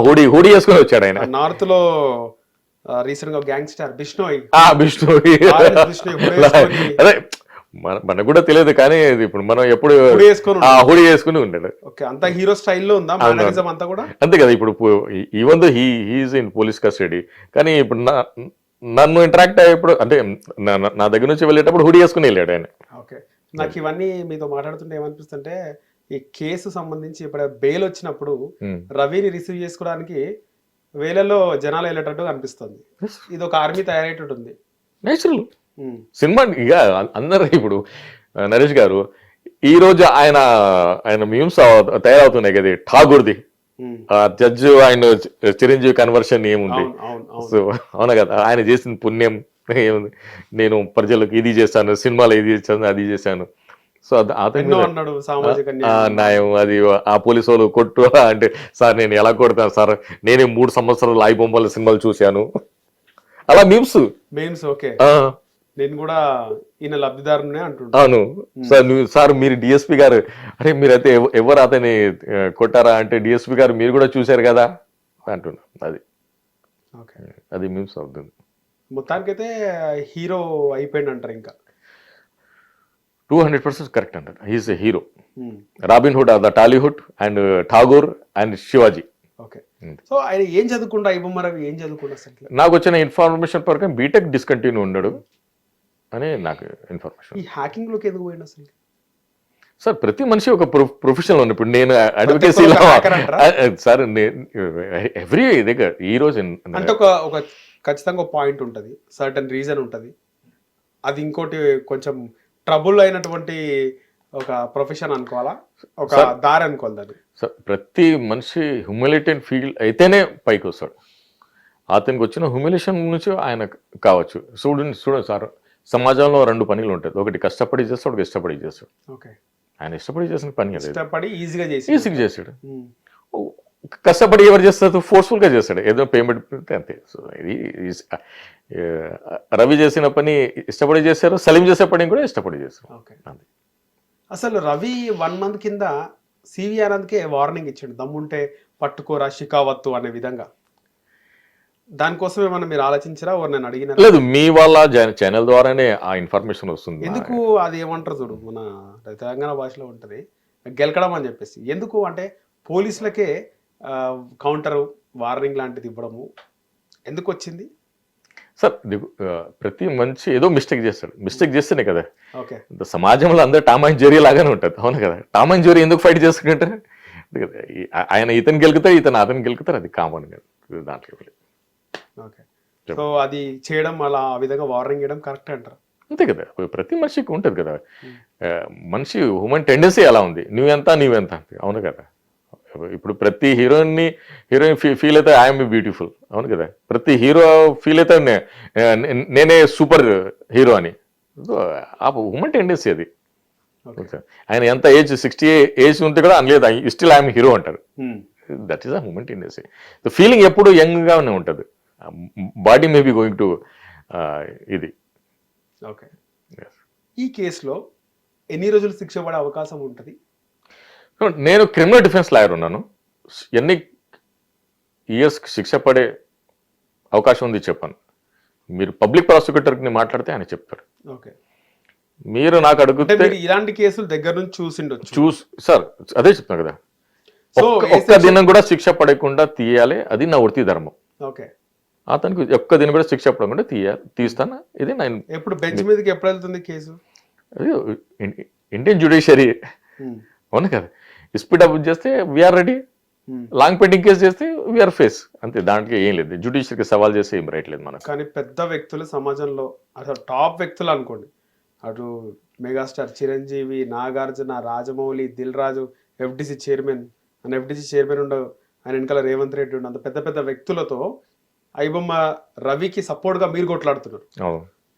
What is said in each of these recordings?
Hoodie hoodie వేసుకొని వచ్చాడు ఆయన. నార్త్లో రీసెంట్గా గ్యాంగ్ స్టార్ బిష్ణోయ్. ఆ వేసుకొని- అదే మన మనకు కూడా తెలియదు కానీ ఇది ఇప్పుడు మనం ఎప్పుడు హుడీ వేసుకొని ఉండేది ఓకే అంత హీరో స్టైల్లో ఉందా? మేనరిజం అంతా కూడా? అంతే కదా ఇప్పుడు even though he he is in police custody కానీ ఇప్పుడు నా నన్ను ఇంటరాక్ట్ అయ్యేప్పుడు అంటే నా దగ్గర నుంచి వెళ్ళేటప్పుడు హుడీ వేసుకుని వెళ్ళాడు ఆయన. ఓకే. నాకు ఇవన్నీ మీతో మాట్లాడుతుంటే ఏమనిపిస్తుంటే ఈ కేసు సంబంధించి ఇప్పుడు బెయిల్ వచ్చినప్పుడు. రవిని రిసీవ్ చేసుకోవడానికి వేలలో జనాలు వెళ్ళేటట్టు అనిపిస్తుంది. ఇది ఒక ఆర్మీ తయారయ్యేటట్టు ఉంది నేచురల్. సినిమా ఇక అందరూ ఇప్పుడు నరేష్ గారు ఈ రోజు ఆయన ఆయన మీమ్స్ తయారవుతున్నాయి కదా ఠాగూర్ది. ఆ జడ్జి ఆయన చిరంజీవి కన్వర్షన్ ఏముంది సో అవునా కదా? ఆయన చేసిన పుణ్యం ఏముంది? నేను ప్రజలకు ఇది చేశాను సినిమాలో ఇది చేశాను అది చేశాను. సో అది అతని అన్నాడు సామాజిక న్యాయం అది ఆ పోలీసు వాళ్ళు కొట్టు అంటే సార్ నేను ఎలా కొడతాను? సార్ నేనే మూడు సంవత్సరాలు ఐ బొమ్మల సినిమాలు చూశాను. అలా మీమ్స్. Memes okay. నేను కూడా ఈయన లబ్ధిదారునే అంటుంటా. అవును. సార్ సార్ మీరు డిఎస్పి గారు అరే మీరైతే ఎవ- ఎవరు అతని కొట్టారా అంటే డిఎస్పి గారు మీరు కూడా చూశారు కదా? అంటున్నా అది. ఓకే. అది మీమ్స్ అవుతుంది. మొత్తానికైతే హీరో అయిపోయింది అంటారు ఇంకా. టూ హండ్రెడ్ పర్సెంట్ కరెక్ట్ అంటారు he's a hero. Robin Hood the Tollywood and Tagore and Shivaji okay. So ఆయన ఏం చదువుకుంటా ఇవ్వమ్మ రవి ఏం చదువుకుంటా అసలు? నాకు వచ్చిన ఇన్ఫర్మేషన్ ప్రకారం బీటెక్ డిస్కంటిన్యూ ఉన్నాడు అని నాకు ఇన్ఫర్మేషన్ ఈ హ్యాకింగ్లోకి ఎందుకు పోయింది అసలు? సార్ ప్రతి మనిషి ఒక ప్రొఫెషన్ ఉంది ఇప్పుడు నేను అడ్వకేసీలో అంటారా? సార్ ఎవ్రీ దగ్గర ఈ రోజు అంటే ఒక ఒక ఖచ్చితంగా ఒక పాయింట్ ఉంటుంది సర్టన్ రీజన్ ఉంటుంది. అది ఇంకోటి కొంచెం ట్రబుల్ అయినటువంటి ఒక ప్రొఫెషన్ అనుకోవాలా? ఒక దారి అనుకోవాలి దాన్ని. సార్ ప్రతి మనిషి హ్యూమిలేటెడ్ ఫీల్ అయితేనే పైకి వస్తాడు. అతనికి వచ్చిన హ్యూమిలేషన్ నుంచి ఆయన కావచ్చు. చూడండి చూడండి సార్ సమాజంలో రెండు పనులు ఉంటాయి. ఒకటి కష్టపడి చేస్తాడు ఒకటి ఇష్టపడి చేస్తాడు. ఓకే. ఆయన ఇష్టపడి చేసిన పని ఈజీగా చేసి ఈజీగా చేసాడు. కష్టపడి ఎవరు చేస్తారు ఫోర్స్ఫుల్గా చేస్తాడు. ఏదో పేమెంట్ అంతే. సో ఇది రవి చేసిన పని ఇష్టపడి చేశారు సలీం చేసే పని కూడా ఇష్టపడి చేశారు. అంతే. అసలు రవి వన్ మంత్ కింద సివి ఆనంద్కే వార్నింగ్ ఇచ్చాడు. దమ్ముంటే పట్టుకోరా షికావత్తు అనే విధంగా. దానికోసం ఏమన్నా మీరు ఆలోచించరా? నేను అడిగిన లేదు మీ వాళ్ళ ఛానల్ ద్వారానే ఆ ఇన్ఫర్మేషన్ వస్తుంది ఎందుకు అది ఏమంటారు చూడు? మన తెలంగాణ భాషలో ఉంటది. గెలకడం అని చెప్పేసి. ఎందుకు అంటే పోలీసులకే కౌంటర్ వార్నింగ్ లాంటిది ఇవ్వడము. ఎందుకు వచ్చింది? సార్ ప్రతి మంచి ఏదో మిస్టేక్ చేస్తాడు. మిస్టేక్ చేస్తేనే కదా. ఓకే సమాజంలో అందరూ టామ్ అండ్ జెరీ లాగానే ఉంటుంది అవును కదా? టామ్ అండ్ జెరీ ఎందుకు ఫైట్ చేసుకుంటారు? ఆయన ఇతను గెలుకుతారు ఇతను అతను గెలుకుతారు అది కామన్ దాంట్లో. ఓకే సో అది చేయడం అలా ఆ విధంగా వార్నింగ్ ఇవ్వడం కరెక్ట్ అంటారు. అంతే కదా. ప్రతి మనిషికి ఉంటుంది కదా. ఆ, మనిషి హ్యూమన్ టెండెన్సీ ఎలా ఉంది. నువ్వెంత నువ్వెంత అవును కదా? ఇప్పుడు ప్రతి హీరోయిన్ని హీరోయిన్ ఫీల్ అయితే ఐఎమ్ బ్యూటిఫుల్ అవును కదా? ప్రతి హీరో ఫీల్ అయితే నేనే సూపర్ హీరో అని. ఆ హ్యూమన్ టెండెన్సీ అది. ఆయన ఎంత ఏజ్ సిక్స్టీ ఏజ్ ఉంటే కూడా అనలేదు. స్టిల్ ఐఎమ్ హీరో అంటారు. That is a human tendency feeling ఎప్పుడు యంగ్గానే ఉంటుంది. Body may be going to ఇది. ఓకే ఈ కేసులో ఎన్ని రోజులు శిక్ష పడే అవకాశం ఉంటుంది? నేను క్రిమినల్ డిఫెన్స్ లాయర్ ఉన్నాను. ఎన్ని ఇయర్స్ శిక్ష పడే అవకాశం ఉంది చెప్పాను. మీరు పబ్లిక్ ప్రాసిక్యూటర్ని మాట్లాడితే ఆయన చెప్తాడు. ఓకే. మీరు నాకు అడిగితే ఇలాంటి కేసులు దగ్గర నుంచి చూసిండొచ్చు. చూస్ సార్ అదే చెప్తాను కదా. ఒక్క- దినం కూడా శిక్ష పడకుండా తీయాలి అది నా వృత్తి ధర్మం. ఓకే. అతనికి ఒక్క దినం కూడా శిక్ష పడకుండా తీయాలి తీస్తాను? ఇది నా ఎప్పుడు బెంచ్ మీదకి ఎప్పుడు వెళ్తుంది కేసు ఇండియన్ జ్యుడిషియరీ అవును కదా? స్పీడ్ అప్ చేస్తే we're ready. Long pending case చేస్తే వీఆర్ ఫేస్ అంతే దాంట్లో ఏం లేదు. జ్యుడిషియరీకి సవాల్ చేస్తే ఏం రైట్ లేదు మనకు. కానీ పెద్ద వ్యక్తులు సమాజంలో అసలు టాప్ వ్యక్తులు అనుకోండి. అటు megastar Chiranjeevi Nagarjuna Rajamouli Dil Raju FDC chairman ఆయన ఎఫ్డిసి చైర్మన్ ఉండవు ఆయన వెనకాల రేవంత్ రెడ్డి ఉండు అంత పెద్ద పెద్ద వ్యక్తులతో ఐబొమ్మ రవికి support గా మీరు కొట్లాడుతున్నారు.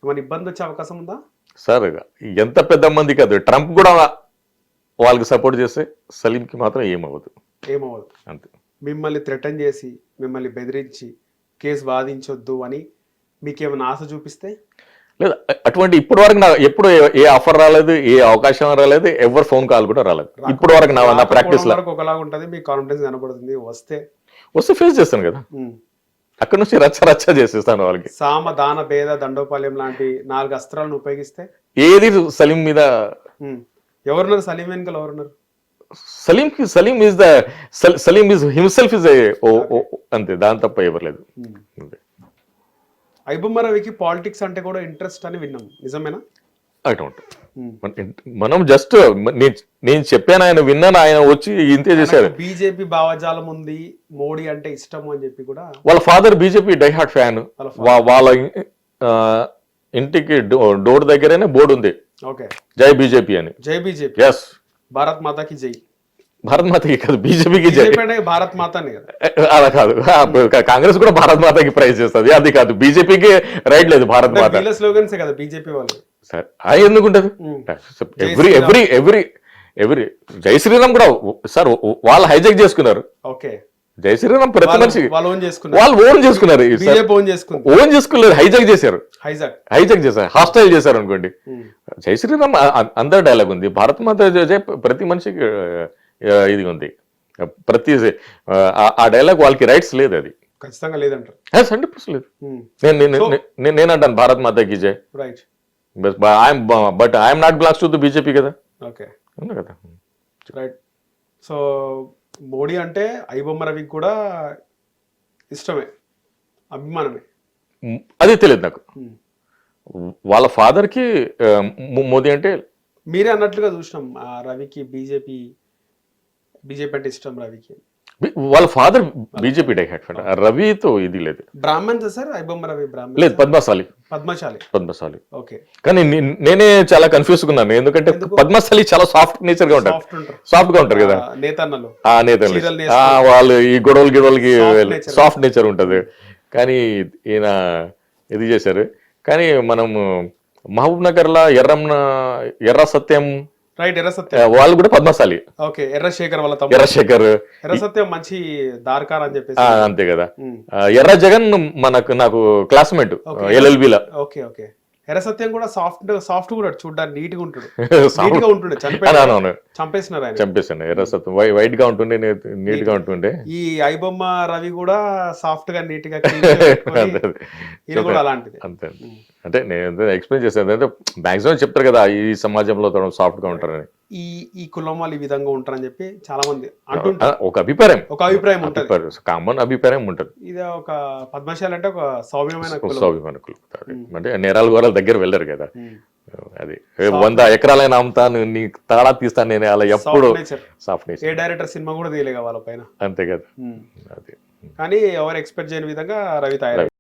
ఏమైనా ఇబ్బంది వచ్చే అవకాశం ఉందా? సార్ ఎంత పెద్ద మంది కాదు. ట్రంప్ కూడా వాళ్ళకి సపోర్ట్ చేస్తే సలీంకి మాత్రం ఏమవ్వదు. ఏమవ్వదు. అంతే. మిమ్మల్ని థ్రెటన్ చేసి మిమ్మల్ని బెదిరించి కేసు వాదించొద్దు అని మీకేమైనా ఆశ చూపిస్తే? లేదు అటువంటి ఇప్పటి వరకు నా ఎప్పుడు ఏ- ఆఫర్ రాలేదు ఏ అవకాశం రాలేదు ఎవరు ఫోన్ కాల్ కూడా రాలేదు. ఇప్పటి వరకు నా నా ప్రాక్టీస్ ఒకలాగా ఉంటుంది మీ కాన్ఫిడెన్స్ కనబడుతుంది వస్తే. వస్తే ఫేస్ చేస్తాను కదా. అక్కడ నుంచి రచ్చ రచ్చ చేసేస్తాను వాళ్ళకి. సామ దాన భేద దండోపాల్యం లాంటి నాలుగు అస్త్రాలను ఉపయోగిస్తే? ఏది సలీం మీద. ఎవరున్నారు? సలీం వెనుకలు ఎవరున్నారు? Salim Salim is the Salim is himself is అంతే దాని తప్ప ఎవరు లేదు. అంతే. ఐబొమ్మ రవికి పాలిటిక్స్ అంటే కూడా ఇంట్రెస్ట్ అని విన్నాం. నిజమేనా? I don't. ఉమ్. మన- జస్ట్ నేను చెప్పాను ఆయన విన్నాను ఆయన వచ్చి ఇంతే చేశారు. బీజేపీ భావజాలం ఉంది మోడీ అంటే ఇష్టం అని చెప్పి కూడా వాళ్ళ ఫాదర్ బీజేపీ డైహార్ట్ ఫ్యాన్ వాళ్ళ ఇంటికి డోర్ దగ్గరనే బోర్డు ఉంది. ఓకే. జై బీజేపీ అని. జై బీజేపీ. ఎస్ భారత్ మాతాకి జై. భారత్ మాతకి కాదు బీజేపీకి జై. భారత్ మాతాని కదా అలా కాదు. కాంగ్రెస్ కూడా భారత్ మాతకి ప్రైజ్ చేస్తుంది. అది కాదు బీజేపీకి రైట్ లేదు భారత్ మాత. స్లోగన్సే కదా బీజేపీ వాళ్ళు. సరే అది ఎందుకుంటది. Every every every every Jai Shri కూడా సార్ వాళ్ళు హైజాక్ చేసుకున్నారు. ఓకే. జై శ్రీరామ్ ప్రతి మనిషి వాళ్ళు ఓన్ చేసుకున్నారు. వాళ్ళు ఓన్ చేసుకున్నారు చేసుకున్నారు హైజాక్ చేశారు. హైజాక్. హైజాక్ చేశారు హాస్టైల్ చేశారు అనుకోండి. ఉమ్. జై శ్రీరామ్ అందరి డైలాగ్ ఉంది. భారత్ మాత ప్రతి మనిషికి ఇది ఉంది. ప్రతి ఆ- డైలాగ్ వాళ్ళకి రైట్స్ లేదు అది. ఖచ్చితంగా లేదంటారు. హండ్రెడ్ పర్సెంట్ లేదు. ఉమ్. నేను నేను అంటాను భారత్ మాతకి జై. Right I'm but I'm not belongs to the BJP కదా. ఓకే కదా? రైట్ సో మోడీ అంటే ఐబొమ్మ రవికి కూడా ఇష్టమే అభిమానమే. అది తెలియదు నాకు. వాళ్ళ ఫాదర్కి ఆ, మో- మోదీ అంటే మీరే అన్నట్లుగా చూసినాం రవికి బీజేపీ బీజేపీ అంటే ఇష్టం రవికి. వాళ్ళ ఫాదర్ బీజేపీ డై హ్యాట్ రవితో ఇది లేదు. బ్రాహ్మణ్స్ సార్? ఐబొమ్మ రవి బ్రాహ్మణ్ లేదు పద్మశాలి. పద్మశాలి. పద్మశాలి. ఓకే. కానీ నేనే చాలా కన్ఫ్యూజ్ ఉన్నాను ఎందుకంటే పద్మశాలి చాలా సాఫ్ట్ నేచర్గా ఉంటారు. సాఫ్ట్గా ఉంటారు కదా. ఆ, నేతన్నలు. ఆ నేతలు చీరలు ఆ, వాళ్ళు ఈ గొడవలు గిడవలకి. సాఫ్ట్ నేచర్ ఉంటది. కానీ ఈయన ఇది చేశారు. కానీ మనము మహబూబ్ నగర్ లా ఎర్రమ్న ఎర్ర సత్యం రైట్ ఎర్ర ఆ, సత్యం వాళ్ళు కూడా పద్మశాలి. ఓకే ఎర్ర శేఖర్ వాళ్ళ తమ్ముడు. ఎర్రశేఖర్ ఎర్ర సత్యం మంచి దార్కార్ అని చెప్పేసి. అంతే కదా. ఎర్ర జగన్ మనకు నాకు క్లాస్మేట్ Okay. ఎల్ఎల్బిలో. Okay okay. ఎర్ర సత్యం కూడా సాఫ్ట్ సాఫ్ట్ కూడా చూడడానికి నీట్గా ఉంటాడు. నీట్ గా ఉంటుండే అవును చంపేసినారు ఆయన. చంపేసాను ఎర్ర సత్యం వై వైట్గా ఉంటుండే నీట్గా ఉంటుండే. ఈ ఐబొమ్మ రవి కూడా సాఫ్ట్గా నీట్గా. ఈయన కూడా అలాంటిది. అంతే అంటే నేను ఎక్స్ప్లెయిన్ చేశాను అంటే మాక్సిమం చెప్తారు కదా ఈ సమాజంలో సాఫ్ట్గా ఉంటారని. ఈ ఈ కులం వాళ్ళు ఈ విధంగా ఉంటారని చెప్పి చాలా మంది అంటుంటారు ఒక అభిప్రాయం. ఒక అభిప్రాయం ఉంటది. కామన్ అభిప్రాయం ఉంటుంది. ఇది ఒక పద్మశాలి అంటే ఒక సౌమ్యమైన కులం. స్వాభిమానకులు అంటే నేరాలు గోరాల దగ్గర వెళ్ళరు కదా. అది వంద ఎకరాలైనా అమ్ముతాను నీ తాళా తీస్తాను నేను అలా ఎప్పుడు. సాఫ్ట్ ఏ డైరెక్టర్ సినిమా కూడా తీయలేక వాళ్ళ పైన. అంతే కదా. అది. కానీ ఎవరు ఎక్స్పెక్ట్ చేయని విధంగా రవి తయారు